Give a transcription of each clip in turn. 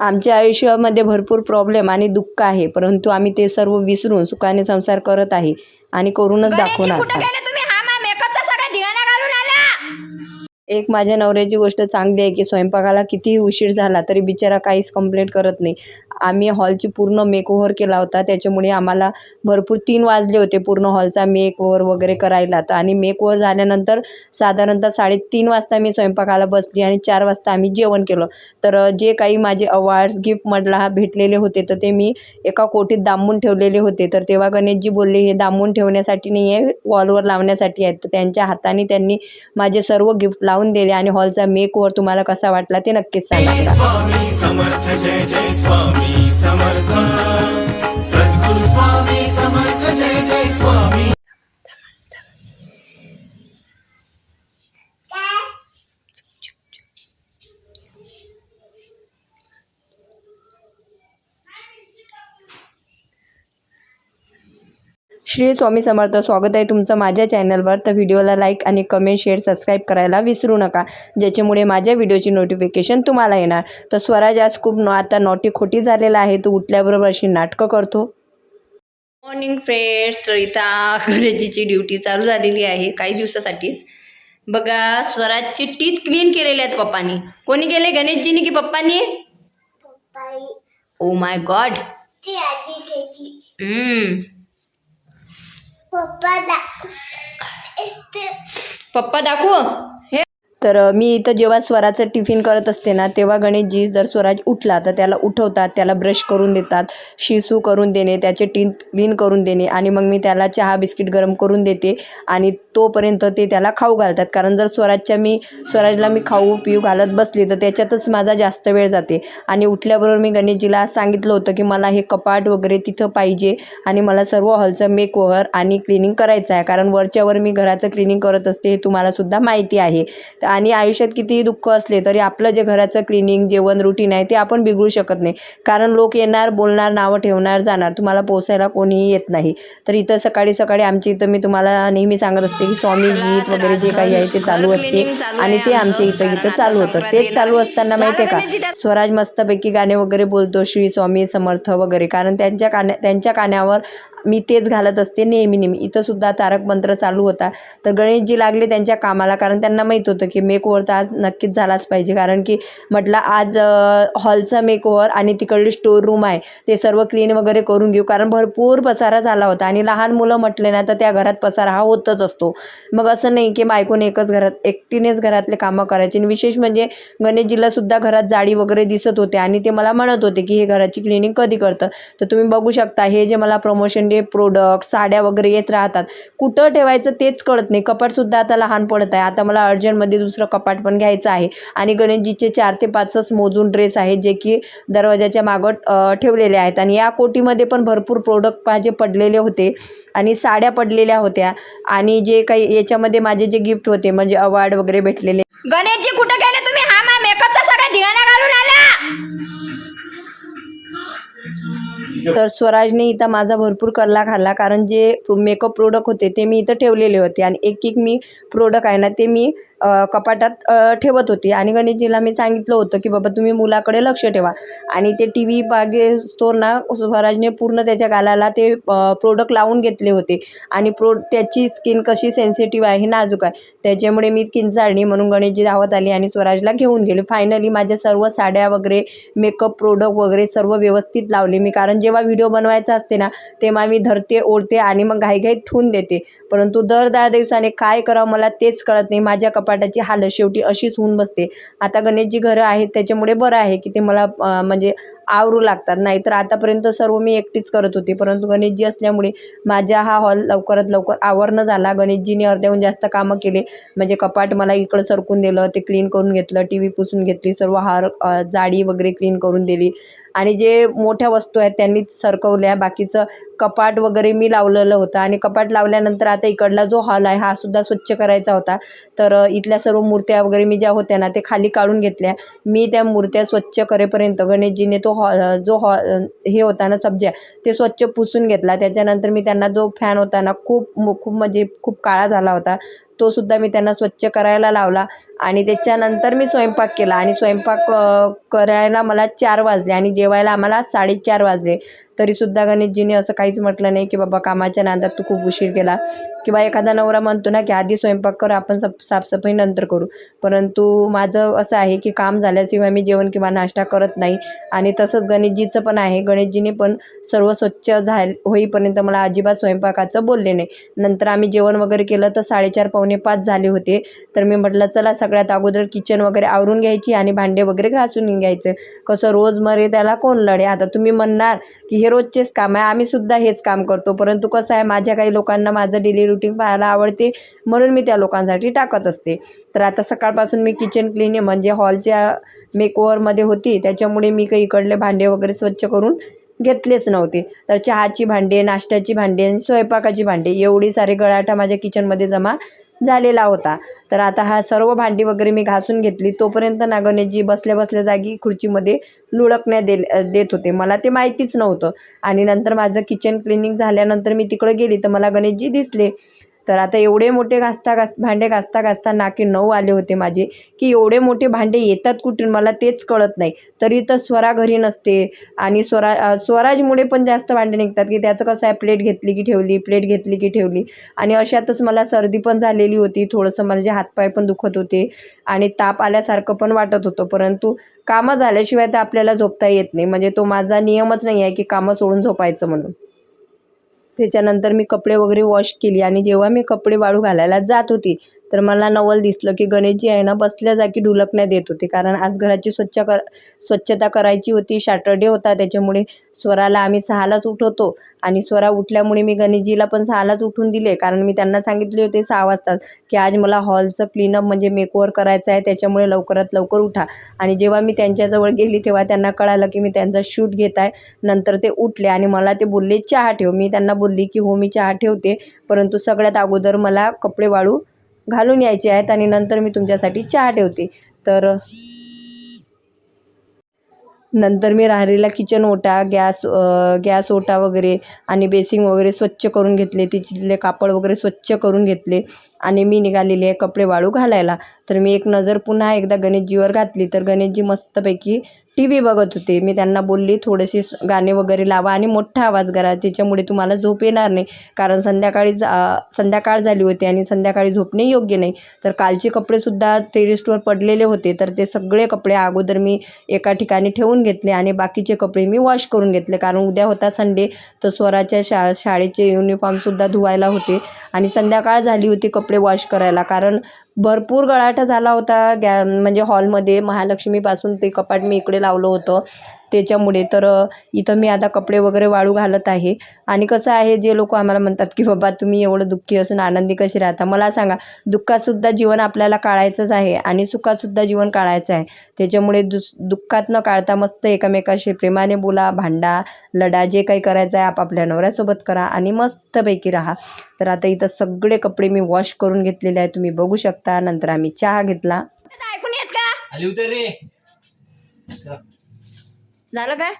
आमच्या आयुष्यामध्ये भरपूर प्रॉब्लेम आणि दुःख आहे परंतु आम्ही ते सर्व विसरून सुखाने संसार करत आहे आणि करूनच दाखवणार एक माझ्या नवऱ्याची गोष्ट चांगली आहे की स्वयंपाकाला कितीही उशीर झाला तरी बिचारा काहीच कंप्लेंट करत नाही. आम्ही हॉलची पूर्ण मेकओव्हर केला होता त्याच्यामुळे आम्हाला भरपूर तीन वाजले होते पूर्ण हॉलचा मेकओव्हर वगैरे करायला. तर आणि मेकओव्हर झाल्यानंतर साधारणतः साडेतीन वाजता मी स्वयंपाकाला बसली आणि चार वाजता आम्ही जेवण केलं. तर जे काही माझे अवॉर्ड्स गिफ्ट म्हटला भेटलेले होते तर ते मी एका कोटीत दामून ठेवलेले होते. तर तेव्हा गणेशजी बोलले हे दामून ठेवण्यासाठी नाही आहे वॉलवर लावण्यासाठी आहेत. तर त्यांच्या हाताने त्यांनी माझे सर्व गिफ्ट लावून दिले आणि हॉलचा मेकओव्हर तुम्हाला कसा वाटला ते नक्कीच सांगा. श्री स्वामी समर्थ स्वागत आहे तुमचं माझ्या चॅनलवर. तर व्हिडिओला लाईक आणि कमेंट शेअर सबस्क्राईब करायला विसरू नका ज्याच्यामुळे माझ्या व्हिडिओची नोटिफिकेशन तुम्हाला येणार. तर स्वराज आज खूप न आता नॉटी खोटी झालेला आहे तो उठल्याबरोबर अशी नाटकं करतो. मॉर्निंग फ्रेंड्स सरिता गणेशजीची ड्युटी चालू झालेली आहे काही दिवसासाठीच. बघा स्वराजचे टीथ क्लीन केलेले आहेत पप्पानी. कोणी केले? गणेशजीनी की पप्पानी? ओ माय गॉड हम्म. पप्पा दाखव पप्पा दाखव. तर मी इथं जेव्हा स्वराचं टिफिन करत असते ना तेव्हा गणेशजी जर स्वराज उठला तर त्याला उठवतात त्याला ब्रश करून देतात शिसू करून देणे त्याचे टीन क्लीन करून देणे आणि मग मी त्याला चहा बिस्किट गरम करून देते आणि तोपर्यंत ते त्याला खाऊ घालतात. कारण जर स्वराजच्या मी स्वराजला मी खाऊ पिऊ घालत बसली तर त्याच्यातच माझा जास्त वेळ जाते. आणि उठल्याबरोबर मी गणेशजीला सांगितलं होतं की मला हे कपाट वगैरे तिथं पाहिजे आणि मला सर्व हॉलचं मेकओव्हर आणि क्लिनिंग करायचं आहे. कारण वरच्यावर मी घराचं क्लिनिंग करत असते हे तुम्हालासुद्धा माहिती आहे. आणि आयुष्यात कितीही दुःख असले तरी आपलं जे घराचं क्लिनिंग जेवण रुटीन आहे ते आपण बिघडू शकत नाही. कारण लोक येणार बोलणार नावं ठेवणार जाणार. तुम्हाला पोसायला कोणीही येत नाही. तर इथं सकाळी सकाळी आमच्या इथं मी तुम्हाला नेहमी सांगत असते की स्वामी गीत वगैरे जे काही आहे ते चालू असते आणि ते आमच्या इथं इथं चालू होतं. तेच चालू असताना माहिती आहे का? स्वराज मस्तपैकी गाणे वगैरे बोलतो श्री स्वामी समर्थ वगैरे. कारण त्यांच्या कान्या त्यांच्या कानावर मी तेच घालत असते नेहमी नेहमी. इथंसुद्धा तारक मंत्र चालू होता. तर गणेशजी लागले त्यांच्या कामाला कारण त्यांना माहीत होतं की मेकओवर तर आज नक्कीच झालाच पाहिजे. कारण की म्हटलं आज हॉलचा मेकओवर आणि तिकडली स्टोर रूम आहे. ते सर्व क्लीन वगैरे करून घेऊ. कारण भरपूर पसारा झाला होता. आणि लहान मुलं म्हटले ना तर त्या घरात पसारा हा होतच असतो. मग असं नाही की बायकोने एकच घरात एकटीनेच घरातले कामं करायचे. आणि विशेष म्हणजे गणेशजीला सुद्धा घरात जाडी वगैरे दिसत होते. आणि ते मला म्हणत होते की हे घराची क्लिनिंग कधी करतं? तर तुम्ही बघू शकता हे जे मला प्रमोशन म्हणजे प्रोडक्ट साड्या वगैरे येत राहतात. कुठं ठेवायचं तेच कळत नाही. कपाटसुद्धा आता लहान पडत आहे. आता मला अर्जंटमध्ये दुसरं कपाट पण घ्यायचं आहे. आणि गणेशजीचे चार ते पाचच मोजून ड्रेस आहेत जे की दरवाजाच्या मागं ठेवलेले आहेत. आणि या कोटीमध्ये पण भरपूर प्रोडक्ट माझे पडलेले होते. आणि साड्या पडलेल्या होत्या. आणि जे काही याच्यामध्ये माझे जे गिफ्ट होते म्हणजे अवॉर्ड वगैरे भेटलेले. गणेशजी कुठं गेले तुम्ही? हा मा मेकअपचा सगळा धिगाणा घालून आला. तर स्वराजने इथं माझा भरपूर कल्ला खाल्ला कारण जे मेकअप प्रोडक्ट होते ते मी इथं ठेवलेले होते. आणि एक एक मी प्रोडक्ट आहे ना ते मी कपाटात ठेवत होते. आणि गणेशजीला मी सांगितलं होतं की बाबा तुम्ही मुलाकडे लक्ष ठेवा. आणि ते टी व्ही बागे स्टोर ना स्वराजने पूर्ण त्याच्या गालाला ते प्रोडक्ट लावून घेतले होते. आणि प्रो त्याची स्किन कशी सेन्सिटिव्ह आहे नाजूक आहे. त्याच्यामुळे मी किंचाळणी म्हणून गणेशजी धावत आली आणि स्वराजला घेऊन गेले. फायनली माझ्या सर्व साड्या वगैरे मेकअप प्रोडक्ट वगैरे सर्व व्यवस्थित लावले मी. कारण जेव्हा व्हिडिओ बनवायचा असते ना तेव्हा मी धरते ओढते आणि मग घाईघाईत ठेवून देते. परंतु दर दहा दिवसाने काय करावं मला तेच कळत नाही. माझ्या कपाटाची हालत शेवटी अशीच होऊन बसते. आता गणेशजी घरं आहेत त्याच्यामुळे बरं आहे की ते मला म्हणजे आवरू लागतात. नाहीतर आतापर्यंत सर्व मी एकटीच करत होते. परंतु गणेशजी असल्यामुळे माझा हा हॉल लवकरात लवकर आवरणं झाला. गणेशजीने अर्ध्याहून जास्त कामं केले. म्हणजे कपाट मला इकडं सरकून दिलं ते क्लीन करून घेतलं टी व्ही पुसून घेतली सर्व हार जाडी वगैरे क्लीन करून दिली. आणि जे मोठ्या वस्तू आहेत त्यांनीच सरकवल्या. बाकीचं कपाट वगैरे मी लावलेलं होतं. आणि कपाट लावल्यानंतर आता इकडला जो हॉल आहे हा सुद्धा स्वच्छ करायचा होता. तर इथल्या सर्व मूर्त्या वगैरे मी ज्या होत्या ना ते खाली काढून घेतल्या. मी त्या मूर्त्या स्वच्छ करेपर्यंत गणेशजीने तो हॉ जो हॉ हे होता ना सब्जा ते स्वच्छ पुसून घेतला. त्याच्यानंतर मी त्यांना जो फॅन होता ना खूप खूप म्हणजे खूप काळा झाला होता तोसुद्धा मी त्यांना स्वच्छ करायला लावला. आणि त्याच्यानंतर मी स्वयंपाक केला. आणि स्वयंपाक करायला मला चार वाजले आणि जेवायला आम्हाला साडेचार वाजले. तरीसुद्धा गणेशजीने असं काहीच म्हटलं नाही की बाबा कामाच्या नांदात तू खूप उशीर केला. किंवा एखादा नवरा म्हणतो ना की आधी स्वयंपाक कर आपण सप साफसफाई नंतर करू. परंतु माझं असं आहे की काम झाल्याशिवाय मी जेवण किंवा नाश्ता करत नाही. आणि तसंच गणेशजीचं पण आहे. गणेशजीने पण सर्व स्वच्छ झा होईपर्यंत मला अजिबात स्वयंपाकाचं बोलले नाही. नंतर आम्ही जेवण वगैरे केलं तर साडेचार पावणे पाच झाले होते. तर मी म्हटलं चला सगळ्यात अगोदर किचन वगैरे आवरून घ्यायची आणि भांडे वगैरे घासून घ्यायचं. कसं रोज मरे त्याला कोण लढे? आता तुम्ही म्हणणार की हे रोजचेच काम आहे. आम्ही सुद्धा हेच काम करतो. परंतु कसं आहे माझ्या काही लोकांना माझं डेली रुटीन पाहायला आवडते म्हणून मी त्या लोकांसाठी टाकत असते. तर आता सकाळपासून मी किचन क्लीन म्हणजे हॉलच्या मेकओव्हरमध्ये होती. त्याच्यामुळे मी काही इकडले भांडे वगैरे स्वच्छ करून घेतलेच नव्हते. तर चहाची भांडे नाश्त्याची भांडे आणि स्वयंपाकाची भांडे एवढी सारे गळाटा माझ्या किचनमध्ये जमा झालेला होता. तर आता हा सर्व भांडी वगैरे मी घासून घेतली. तोपर्यंत ना बसल्या बसल्या जागी खुर्चीमध्ये लुळकण्या दे देत होते. मला ते माहितीच नव्हतं. आणि नंतर माझं किचन क्लिनिंग झाल्यानंतर मी तिकडं गेली. तर मला गणेशजी दिसले. तर आता एवढे मोठे घासता घास भांडे घासता घासता नाकी नऊ आले होते माझे की एवढे मोठे भांडे येतात कुठून मला तेच कळत नाही. तरी तर स्वरा घरी नसते आणि स्वरा स्वराजमुळे पण जास्त भांडे निघतात की त्याचं कसं आहे प्लेट घेतली की ठेवली प्लेट घेतली की ठेवली. आणि अशातच मला सर्दी पण झालेली होती थोडंसं माझे हातपाय पण दुखत होते आणि ताप आल्यासारखं पण वाटत होतं. परंतु कामं झाल्याशिवाय तर आपल्याला झोपता येत नाही. म्हणजे तो माझा नियमच नाही आहे की कामं सोडून झोपायचं म्हणून. त्याच्यानंतर मी कपडे वगैरे वॉश केली आणि जेव्हा मी कपडे वाळू घालायला जात होती तर मला नवल दिसलं की गणेशजी आहे ना बसल्या जागी ढुलकण्या देत होते. कारण आज घराची स्वच्छ कर स्वच्छता करायची होती सॅटर्डे होता त्याच्यामुळे स्वराला आम्ही सहालाच उठवतो. आणि स्वरा उठल्यामुळे मी गणेशजीला पण सहालाच उठून दिले. कारण मी त्यांना सांगितले होते सहा वाजताच की आज मला हॉलचं क्लीनअप म्हणजे मेकओव्हर करायचं आहे त्याच्यामुळे लवकरात लवकर उठा. आणि जेव्हा मी त्यांच्याजवळ गेली तेव्हा त्यांना कळालं की मी त्यांचा शूट घेत आहे. नंतर ते उठले आणि मला ते बोलले चहा ठेव. मी त्यांना बोलली की हो मी चहा ठेवते. परंतु सगळ्यात अगोदर मला कपडे वाळू घालून यायचे आहेत आणि नंतर मी तुमच्यासाठी चहा ठेवते. तर नंतर मी राहिलेला किचन ओटा गॅस गॅस ओटा वगैरे आणि बेसिंग वगैरे स्वच्छ करून घेतले. तिथले कापड वगैरे स्वच्छ करून घेतले आणि मी निघालेली आहे कपडे वाळू घालायला. तर मी एक नजर पुन्हा एकदा गणेशजीवर घातली. तर गणेशजी मस्तपैकी टी व्ही बघत होते. मी त्यांना बोलली थोडेसे गाणे वगैरे लावा आणि मोठा आवाज करा. त्याच्यामुळे तुम्हाला झोप येणार नाही. कारण संध्याकाळी जा संध्याकाळ झाली होती आणि संध्याकाळी झोपणे योग्य नाही. तर कालचे कपडेसुद्धा टेरिस्टवर पडलेले होते. तर ते सगळे कपडे अगोदर मी एका ठिकाणी ठेवून घेतले आणि बाकीचे कपडे मी वॉश करून घेतले. कारण उद्या होता संडे तर स्वराच्या शा शाळेचे युनिफॉर्मसुद्धा धुवायला होते. आणि संध्याकाळ झाली होती कपडे वॉश करायला. कारण भरपूर गळाटा झाला होता. गॅ म्हणजे हॉलमध्ये महालक्ष्मीपासून ते कपाट मी इकडे लावलं होतं. त्याच्यामुळे तर इथं मी आता कपडे वगैरे वाळू घालत आहे. आणि कसं आहे जे लोक आम्हाला म्हणतात की बाबा तुम्ही एवढं दुःखी असून आनंदी कशी राहता? मला सांगा दुःखातसुद्धा जीवन आपल्याला काढायचंच आहे आणि सुखातसुद्धा जीवन काढायचं आहे. त्याच्यामुळे दुस दुःखात न काढता मस्त एकमेकाशी प्रेमाने बोला भांडा लढा जे काही करायचं आहे आपापल्या नवऱ्यासोबत करा आणि मस्तपैकी राहा. तर आता इथं सगळे कपडे मी वॉश करून घेतलेले आहे तुम्ही बघू शकता. नंतर आम्ही चहा घेतला. ऐकून येत का? खाली उतर रे. झालं काय?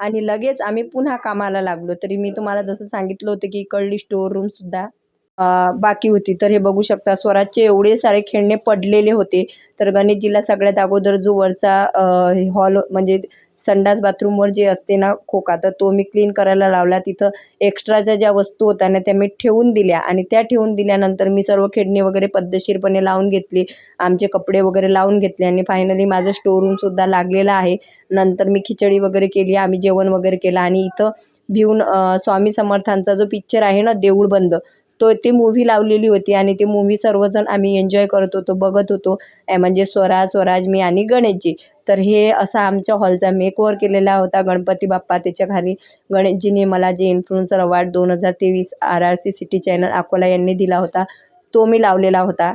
आणि लगेच आम्ही पुन्हा कामाला लागलो. तरी मी तुम्हाला जसं सांगितलं होतं की इकडली स्टोर रूमसुद्धा अं, बाकी होती. तर हे बघू शकता स्वराजचे एवढे सारे खेळणे पडलेले होते. तर गणेशजीला सगळ्यात अगोदर जो वरचा हॉल म्हणजे संडास बाथरूमवर जे असते ना खोका तर तो मी क्लीन करायला लावला. तिथं एक्स्ट्राच्या ज्या वस्तू होत्या ना त्या मी ठेवून दिल्या. आणि त्या ठेवून दिल्यानंतर मी सर्व खेडणी वगैरे पद्धतशीरपणे लावून घेतली. आमचे कपडे वगैरे लावून घेतले आणि फायनली माझं स्टोर रूमसुद्धा लागलेलं आहे. नंतर मी खिचडी वगैरे केली आम्ही जेवण वगैरे केलं. आणि इथं भिवून स्वामी समर्थांचा जो पिक्चर आहे ना देऊळ बंद तो ती मूव्ही लावलेली होती. आणि ती मूव्ही सर्वजण आम्ही एन्जॉय करत होतो बघत होतो. म्हणजे स्वराज स्वराज मी आणि गणेशजी. तर हे असा आमच्या हॉलचा मेकओवर केलेला होता गणपती बाप्पा. त्याच्याखाली गणेशजीने मला जे इन्फ्लुएन्सर अवॉर्ड दोन हजार तेवीस R R C city channel Akola यांनी दिला होता तो मी लावलेला होता.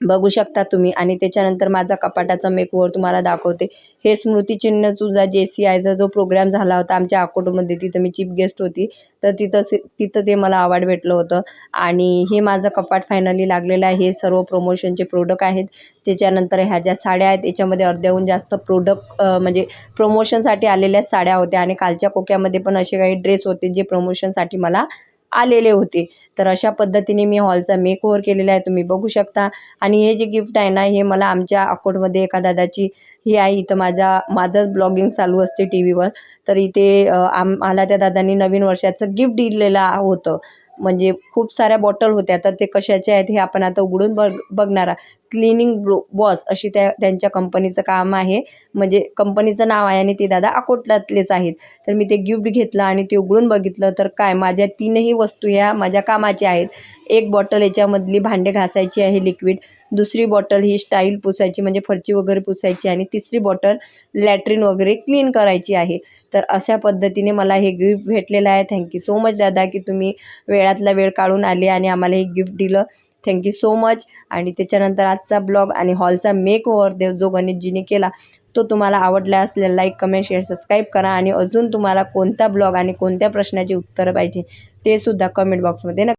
बघू शकता तुम्ही. आणि त्याच्यानंतर माझा कपाटाचा मेकओवर तुम्हाला दाखवते. हे स्मृतिचिन्ह तुझा जे सी आयचा जो प्रोग्राम झाला होता आमच्या अकोटमध्ये तिथं मी चीफ गेस्ट होती. तर तिथं से- तिथं ते मला अवॉर्ड भेटलं होतं. आणि हे माझं कपाट फायनली लागलेलं आहे. हे सर्व प्रमोशनचे प्रोडक्ट आहेत. त्याच्यानंतर ह्या ज्या साड्या आहेत याच्यामध्ये अर्ध्याहून जास्त प्रोडक्ट म्हणजे प्रमोशनसाठी आलेल्या साड्या होत्या. आणि कालच्या कोक्यामध्ये पण असे काही ड्रेस होते जे प्रमोशनसाठी मला आलेले होते. तर अशा पद्धतीने मी हॉलचा मेक ओव्हर केलेला आहे. तुम्ही बघू शकता. आणि हे जे गिफ्ट आहे ना हे मला आमच्या अकोटमध्ये एका दादाची ही आहे. इथं माझा माझंच ब्लॉगिंग चालू असते टी व्हीवर तर इथे आम्हाला त्या दादांनी नवीन वर्षाचं गिफ्ट दिलेलं होतं. म्हणजे खूप साऱ्या बॉटल होत्या. तर ते कशाचे आहेत हे आपण आता उघडून बघ बघणार क्लिनिंग ब्रो बॉस अशी त्या त्यांच्या कंपनीचं काम आहे. म्हणजे कंपनीचं नाव आहे आणि ते दादा अकोटल्यातलेच आहेत. तर मी ते गिफ्ट घेतलं आणि ते उघडून बघितलं तर काय माझ्या तीनही वस्तू ह्या माझ्या कामाच्या आहेत. एक बॉटल याच्यामधली भांडे घासायची आहे लिक्विड दुसरी बॉटल ही स्टाईल पुसायची म्हणजे फरची वगैरे पुसायची आणि तिसरी बॉटल लॅट्रिन वगैरे क्लीन करायची आहे. तर अशा पद्धतीने मला हे गिफ्ट भेटलेलं आहे. थँक्यू सो मच दादा की तुम्ही वेळातला वेळ काढून आले आणि आम्हाला हे गिफ्ट दिलं. थँक्यू सो मच आणि त्याच्यानंतर आजचा ब्लॉग आणि हॉलचा मेक ओव्हर देव जो गणेशजीने केला तो तुम्हाला आवडला असल्यास लाईक कमेंट शेअर सबस्क्राईब करा. आणि अजून तुम्हाला कोणता ब्लॉग आणि कोणत्या प्रश्नाची उत्तरं पाहिजे ते सुद्धा कमेंट बॉक्समध्ये नक्की